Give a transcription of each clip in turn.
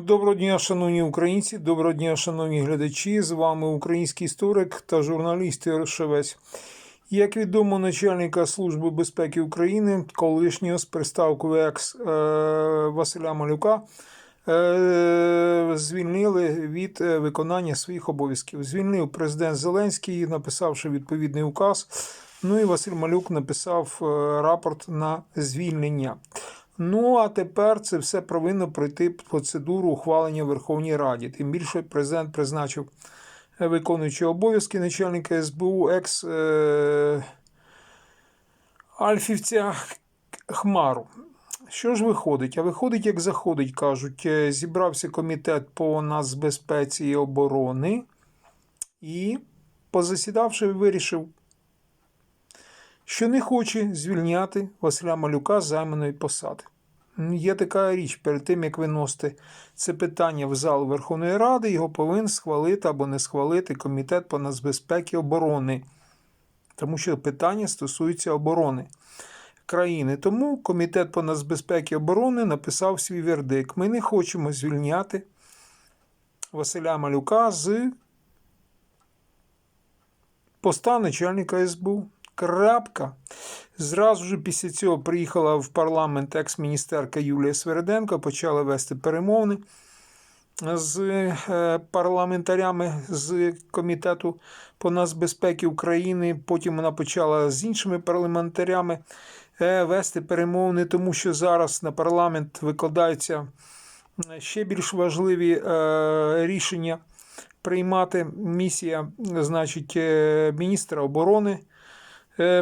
Доброго дня, шановні українці, доброго дня, шановні глядачі. З вами український історик та журналіст Ігор Шевець. Як відомо, начальника Служби безпеки України, колишнього з приставкою екс е, Василя Малюка, е, звільнили від е, виконання своїх обов'язків. Звільнив президент Зеленський, написавши відповідний указ. Ну і Василь Малюк написав рапорт на звільнення. Ну а тепер це все повинно пройти процедуру ухвалення в Верховній Раді. Тим більше президент призначив е, виконуючого обов'язки начальника СБУ екс е, Альфівця Хмару. Що ж виходить? А виходить, як заходить, кажуть, Е, зібрався комітет по нацбезпеці і оборони і, позасідавши, вирішив, що не хоче звільняти Василя Малюка з займаної посади. Є така річ, перед тим як виносити це питання в зал Верховної Ради, його повинен схвалити або не схвалити Комітет по нацбезпеки оборони, тому що питання стосується оборони країни. Тому Комітет по нацбезпеки оборони написав свій вердикт. Ми не хочемо звільняти Василя Малюка з поста начальника СБУ. Крапка. Зразу ж після цього приїхала в парламент екс-міністерка Юлія Свереденко, почала вести перемовини з е, парламентарями з Комітету по нацбезпеки України. Потім вона почала з іншими парламентарями е, вести перемовини, тому що зараз на парламент викладаються ще більш важливі е, рішення приймати. Місія, значить, е, міністра оборони е,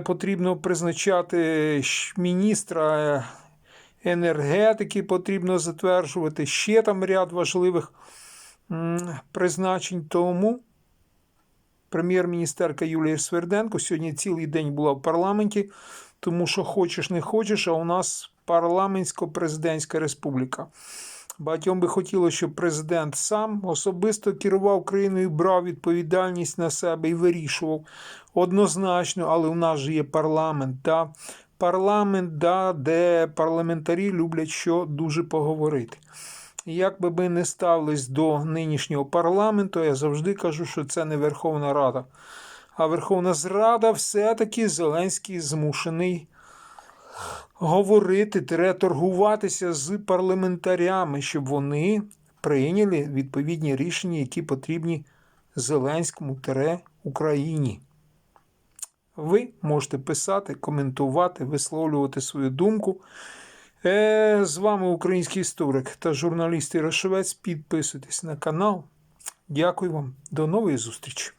потрібно призначати міністра е, енергетики, потрібно затверджувати ще там ряд важливих призначень. Тому прем'єр-міністерка Юлія Сверденко сьогодні цілий день була в парламенті, тому що хочеш не хочеш, а у нас парламентсько-президентська республіка. Багатьом би хотілося, щоб президент сам особисто керував країною, брав відповідальність на себе і вирішував однозначно, але у нас же є парламент. Та парламент, да, де парламентарі люблять що дуже поговорити. Як би ми не ставились до нинішнього парламенту, я завжди кажу, що це не Верховна Рада. А Верховна Зрада все-таки Зеленський змушений говорити, тире торгуватися з парламентарями, щоб вони прийняли відповідні рішення, які потрібні Зеленському тире Україні. Ви можете писати, коментувати, висловлювати свою думку. Е, З вами український історик та журналіст Ірошевець. Підписуйтесь на канал. Дякую вам. До нової зустрічі.